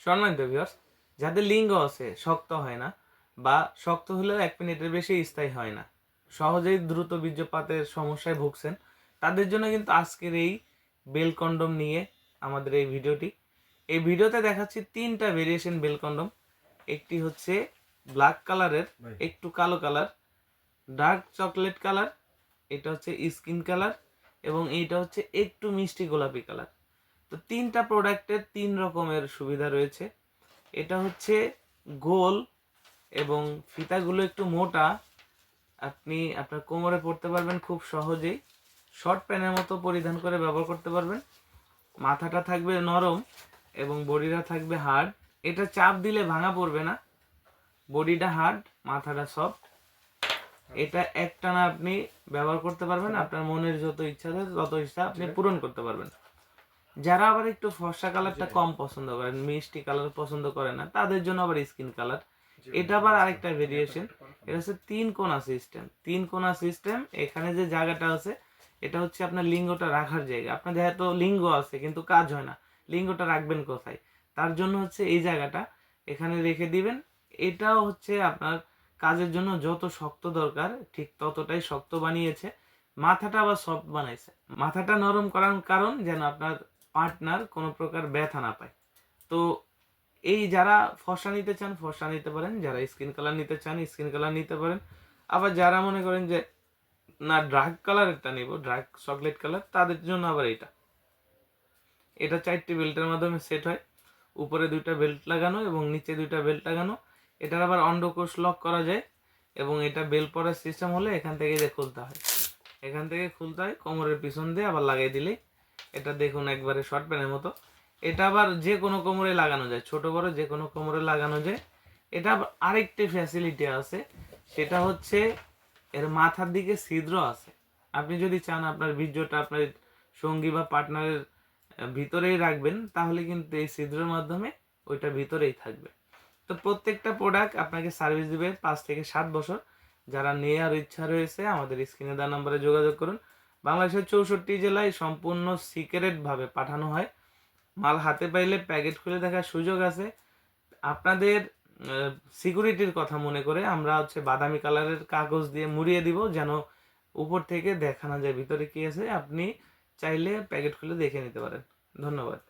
সম্মানিত ভিউয়ার্স যাদের লিঙ্গ আছে শক্ত হয় না বা শক্ত হলেও এক মিনিটের বেশি স্থায়ী হয় না। সহজেই দ্রুত বীর্যপাতের সমস্যায় ভুগছেন। তাদের জন্য কিন্তু আজকের এই বেল কন্ডম নিয়ে আমাদের এই ভিডিওটি। এই ভিডিওতে দেখাচ্ছি তিনটা ভেরিয়েশন বেল কন্ডম। একটি হচ্ছে ব্ল্যাক কালারের একটু কালো কালার ডার্ক চকলেট কালার এটা হচ্ছে স্কিন কালার এবং এইটা হচ্ছে একটু মিষ্টি গোলাপি কালার তো তিনটা প্রোডাক্টের তিন রকমের সুবিধা রয়েছে। এটা হচ্ছে গোল এবং ফিতাগুলো একটু মোটা। আপনি আপনার কোমরে পড়তে পারবেন খুব সহজেই। শর্ট প্যান্টের মতো পরিধান করে ব্যবহার করতে পারবেন। মাথাটা থাকবে নরম এবং বডিটা থাকবে হার্ড। এটা চাপ দিলে ভাঙা পড়বে না। বডিটা হার্ড মাথাটা সফট। এটা একটানা আপনি ব্যবহার করতে পারবেন। আপনার মনের যত ইচ্ছা থাকে তত ইচ্ছা আপনি পূরণ করতে পারবেন। যারা আবার একটু ফর্সা কালারটা কম পছন্দ করেন মিষ্টি কালার পছন্দ করে না তাদের জন্য আবার স্কিন কালার এটা আবার আরেকটা ভেরিয়েশন এটা হচ্ছে তিন কোনা সিস্টেম তিন কোনা সিস্টেম এখানে যে জায়গাটা আছে এটা হচ্ছে আপনার লিঙ্গটা রাখার জায়গা। আপনার যেহেতু লিঙ্গ আছে কিন্তু কাজ হয় না। লিঙ্গটা রাখবেন কোথায়? তার জন্য হচ্ছে এই জায়গাটা। এখানে রেখে দিবেন। এটাও হচ্ছে আপনার কাজের জন্য যত শক্ত দরকার ঠিক ততটাই শক্ত বানিয়েছে। মাথাটা আবার সফট বানাইছে। মাথাটা নরম করার কারণ যেন আপনার পার্টনার কোনো প্রকার ব্যথা না পায়। তো এই যারা ফর্সা নিতে চান ফর্সা নিতে পারেন। যারা স্কিন কালার নিতে চান স্কিন কালার নিতে পারেন। আবার যারা মনে করেন যে, না ড্রাগ কালার একটা নিব ড্রাগ চকলেট কালার তাদের জন্য আবার এটা। এটা চারটি বেল্টের মাধ্যমে সেট হয়। উপরে দুইটা বেল্ট লাগানো এবং নিচে দুইটা বেল্ট লাগানো। এটার আবার অন্ডকোষ লক করা যায় এবং এটা বেল পরার সিস্টেম হলে এখান থেকে যে খুলতে হয়। এখান থেকে খুলতে হয়, কোমরের পিছন দিয়ে আবার লাগাই দিলেই এটা দেখুন একবারে শর্ট প্যানের মতো। এটা আবার যে কোনো কোমরে লাগানো যায়, ছোট বড় যে কোনো কোমরে লাগানো যায়। এটা আরেকটি ফ্যাসিলিটি আছে, সেটা হচ্ছে এর মাথার দিকে ছিদ্র আছে। আপনি যদি চান আপনার বীর্যটা আপনার সঙ্গী বা পার্টনারের ভিতরেই রাখবেন, তাহলে কিন্তু এই ছিদ্রের মাধ্যমে ওইটা ভিতরেই থাকবে। তো প্রত্যেকটা প্রোডাক্ট আপনাকে সার্ভিস দিবে পাঁচ থেকে সাত বছর। যারা নেওয়ার ইচ্ছা রয়েছে, আমাদের স্ক্রিনে দেওয়া নম্বরে যোগাযোগ করুন। বাংলাদেশের চৌষট্টি জেলায় সম্পূর্ণ সিক্রেট ভাবে পাঠানো হয়। মাল হাতে পাইলে প্যাকেট খুলে দেখার সুযোগ আছে। আপনাদের সিকিউরিটির কথা মনে করে আমরা হচ্ছে বাদামি কালারের কাগজ দিয়ে মুড়িয়ে দিব যেন উপর থেকে দেখানো যায় ভিতরে কী আছে। আপনি চাইলে প্যাকেট খুলে দেখে নিতে পারেন। ধন্যবাদ।